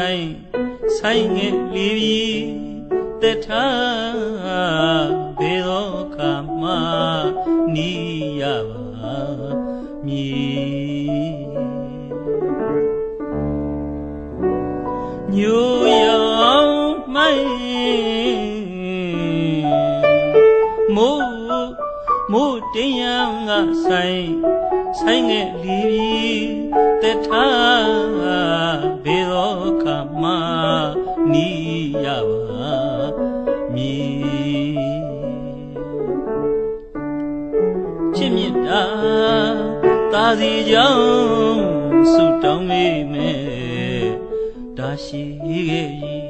တရားငါဆိုင်ဆိုင်ငယ်လေးပြီးတထားဘေသောခါမှနီးရပါမည်ညိုရောင်မိုင်းမိုးမိုးတရားငါဆိုင်ဆိုင်ငယ်လေးပြီးတထားဘေသောခါ မှနီးရပါမည်ချစ်မြတ်တာတာစီကြောင့်ဆုတောင်းမိမယ်ဒါရှိခဲ့ဤ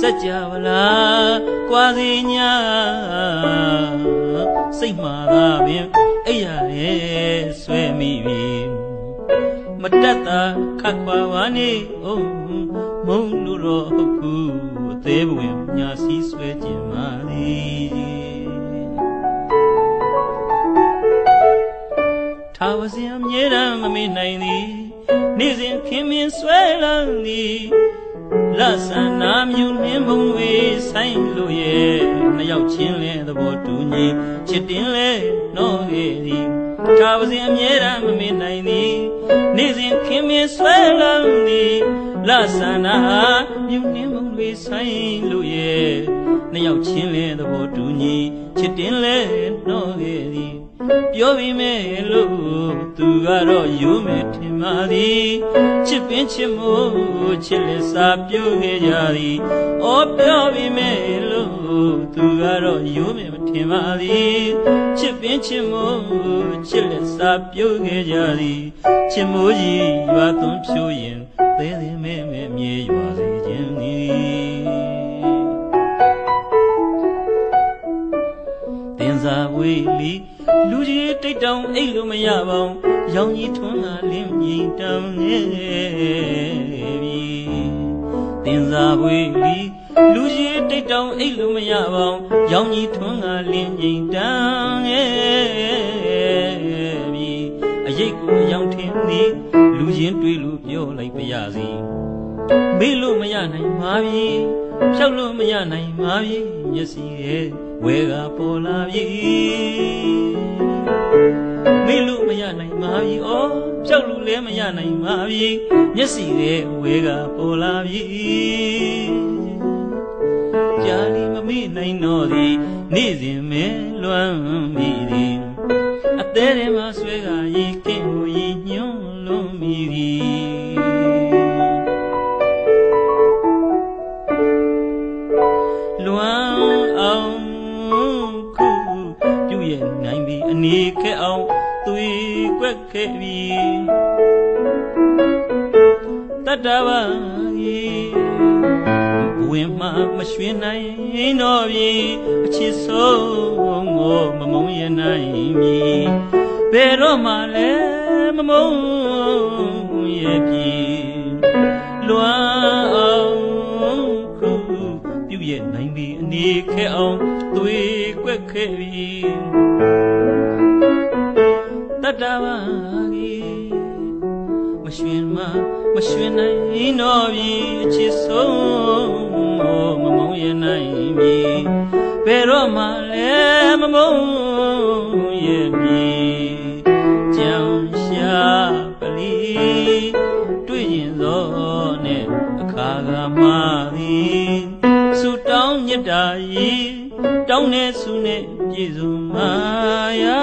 စัจ java လားကွာစီညာစိတ်မှာသာပင်အဲ့ရရဲ့ဆွဲမိပြီမ တက်တာခတ်ခွာဝါနေအောင်မုံလို့တော့ဟုတ်ဘူးအသေးပွင့်ညာစီဆွဲခြင်းပါသည်ထာဝစဉ်အမြဲတမ်းမမေ့နိုင်သည်နေ့စဉ်ခင်မင်းဆွဲလန်းသည် လဆန္နာမြူနှင်းမုံတွေဆိုင်လို့ရဲ့နှစ်ယောက်ချင်းလဲသဘောတူညီချစ်တင်လဲနော်ခဲ့သည်ထာဝစဉ်အမြဲတမ်းမမေ့နိုင်သည်နေ့စဉ်ခင်မင်းဆွဲလန်းသည်လဆန္နာမြူနှင်းမုံတွေဆိုင်လို့ရဲ့နှစ်ယောက်ချင်းလဲသဘောတူညီချစ်တင်လဲနော်ခဲ့သည် ပြောပြီးမဲ့လို့သူကတော့ယူမဲ့ထင်ပါသည်ချစ်ပင်ချစ်မို့ချစ်လက်စာပြုခဲ့ကြသည်အော်ပြောပြီးမဲ့လို့သူကတော့ယူမဲ့မထင်ပါသည်ချစ်ပင်ချစ်မို့ချစ်လက်စာပြုခဲ့ကြသည်ချစ်မိုးကြီးရွာသွန်းဖြိုးရင်သဲသဲမဲမဲမြေရွာ ဝေးလီလူကြီးတိတ်တောင်အိတ်လို့မရပါဘူးရောင်ကြီးထွန်းလာလင်းမြင်တောင်နေပြီတင်စာဝေးလီလူကြီးတိတ်တောင်အိတ်လို့မရပါဘူးရောင်ကြီးထွန်းလာလင်းမြင်တောင်နေပြီအရိတ်ကိုအယောင်ထင်းသည်လူချင်းတွေးလို့ပြောလိုက်ပါရစေမေ့လို့မရနိုင်ပါပြီဖြောက်လို့မရနိုင်ပါပြီမျက်စိရဲ့ ဝဲကပေါ်လာပြီမေ့လို့မရနိုင်ပါပြီဩဖြောက်လို့လည်းမရနိုင်ပါပြီမျက်စိရဲ့ဝဲကပေါ်လာပြီကြာလီမမေ့နိုင်တော့သည်နေ့စဉ်မဲလွမ်းမိသည်အသေးထဲမှာဆွဲကရေကင်း ရဲ့နိုင်ပြီအနေခဲ့အောင်သွေကွက်ခဲ့ပြီတတ္တဝါကြီးဘဝင်မှမရွှင်နိုင်တော့ပြီအချစ်ဆုံးကိုမမုံရနိုင်မီဘယ်တော့မှလည်းမမုံရပြီလွမ်း ရဲ့နိုင်ပြီအနေခဲ့အောင်သွေကွက်ခဲ့ပြီတတ္တဝါကြီးမရွှင်မမရွှင်နိုင်တော့ပြီအချစ်ဆုံးကိုမမုံရနိုင်မီဘယ်တော့မှလည်းမမုံရမီ တောင်းမြတ်တာဤတောင်းနေဆုနဲ့ပြည့်စုံမာယာ